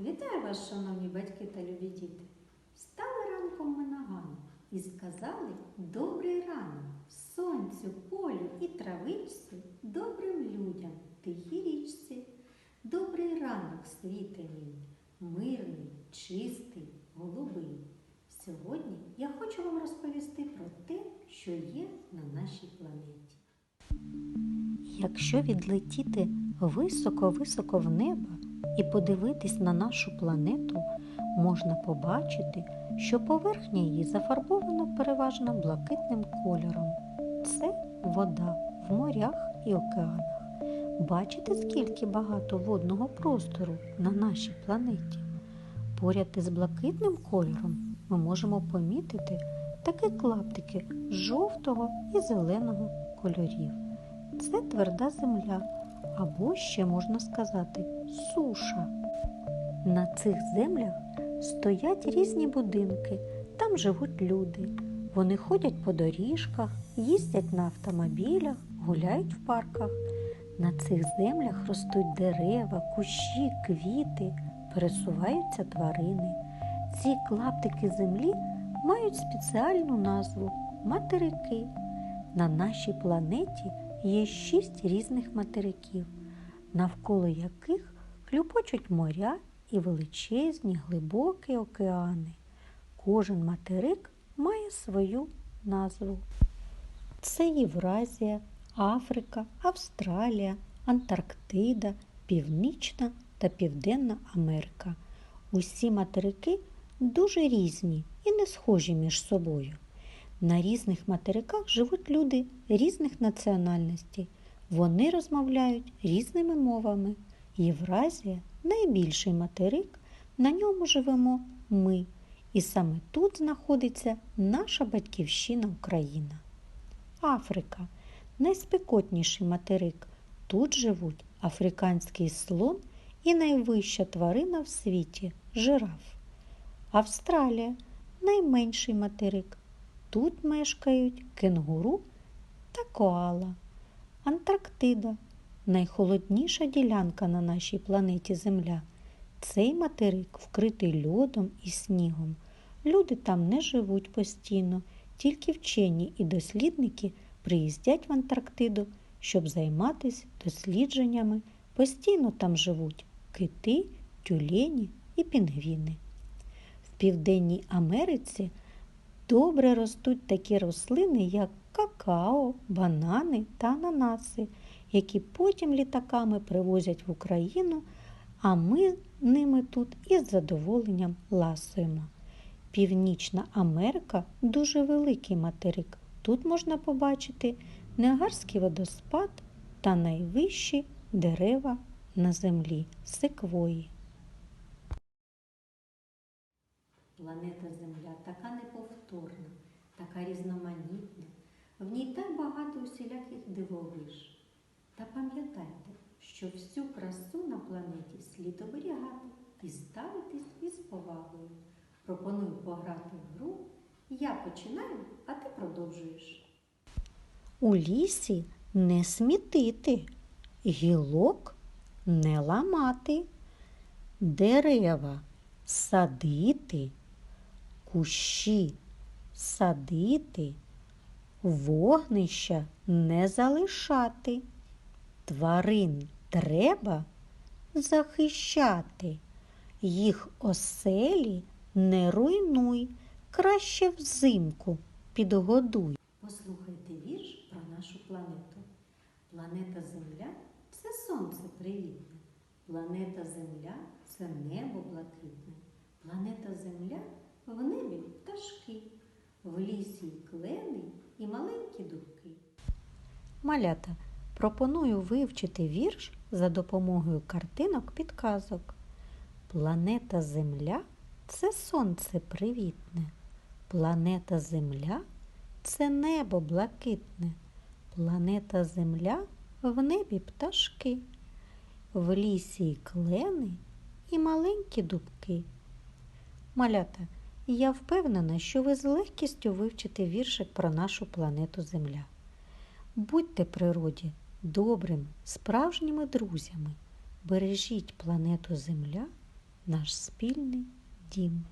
Вітаю вас, шановні батьки та любі діти. Встали ранком ми ногами і сказали добрий ранок сонцю, полю і травичці, добрим людям, тихій річці. Добрий ранок, світе мій, мирний, чистий, голубий. Сьогодні я хочу вам розповісти про те, що є на нашій планеті. Якщо відлетіти високо-високо в небо і подивитись на нашу планету, можна побачити, що поверхня її зафарбована переважно блакитним кольором. Це вода в морях і океанах. Бачите, скільки багато водного простору на нашій планеті? Поряд із блакитним кольором ми можемо помітити такі клаптики жовтого і зеленого кольорів. Це тверда земля, або ще можна сказати суша. На цих землях стоять різні будинки, там живуть люди. Вони ходять по доріжках, їздять на автомобілях, гуляють в парках. На цих землях ростуть дерева, кущі, квіти, пересуваються тварини. Ці клаптики землі мають спеціальну назву материки. На нашій планеті є шість різних материків, навколо яких хлюпочуть моря і величезні глибокі океани. Кожен материк має свою назву. Це Євразія, Африка, Австралія, Антарктида, Північна та Південна Америка. Усі материки дуже різні і не схожі між собою. На різних материках живуть люди різних національностей. Вони розмовляють різними мовами. Євразія найбільший материк, на ньому живемо ми. І саме тут знаходиться наша батьківщина Україна. Африка найспекотніший материк. Тут живуть африканський слон і найвища тварина в світі жираф. Австралія найменший материк. Тут мешкають кенгуру та коала. Антарктида найхолодніша ділянка на нашій планеті Земля. Цей материк вкритий льодом і снігом. Люди там не живуть постійно, тільки вчені і дослідники приїздять в Антарктиду, щоб займатися дослідженнями. Постійно там живуть кити, тюлені і пінгвіни. В Південній Америці добре ростуть такі рослини, як какао, банани та ананаси, які потім літаками привозять в Україну, а ми ними тут із задоволенням ласуємо. Північна Америка дуже великий материк. Тут можна побачити Неагарський водоспад та найвищі дерева на землі секвої. Планета така неповторна, така різноманітна. В ній так багато усіляких дивовиж. Та пам'ятайте, що всю красу на планеті слід оберігати і ставитись із повагою. Пропоную пограти в гру. Я починаю, а ти продовжуєш. У лісі не смітити, гілок не ламати, дерева садити, кущі садити, вогнища не залишати. Тварин треба захищати, їх оселі не руйнуй, краще взимку підгодуй. Послухайте вірш про нашу планету. Планета Земля це сонце привітне. Планета Земля це небо блакитне. Планета Земля в небі пташки, в лісі клени і маленькі дубки. Малята, пропоную вивчити вірш за допомогою картинок підказок. Планета Земля це сонце привітне. Планета Земля це небо блакитне. Планета Земля в небі пташки, в лісі й клени і маленькі дубки. Малята, я впевнена, що ви з легкістю вивчите віршик про нашу планету Земля. Будьте природі добрими, справжніми друзями. Бережіть планету Земля наш спільний дім.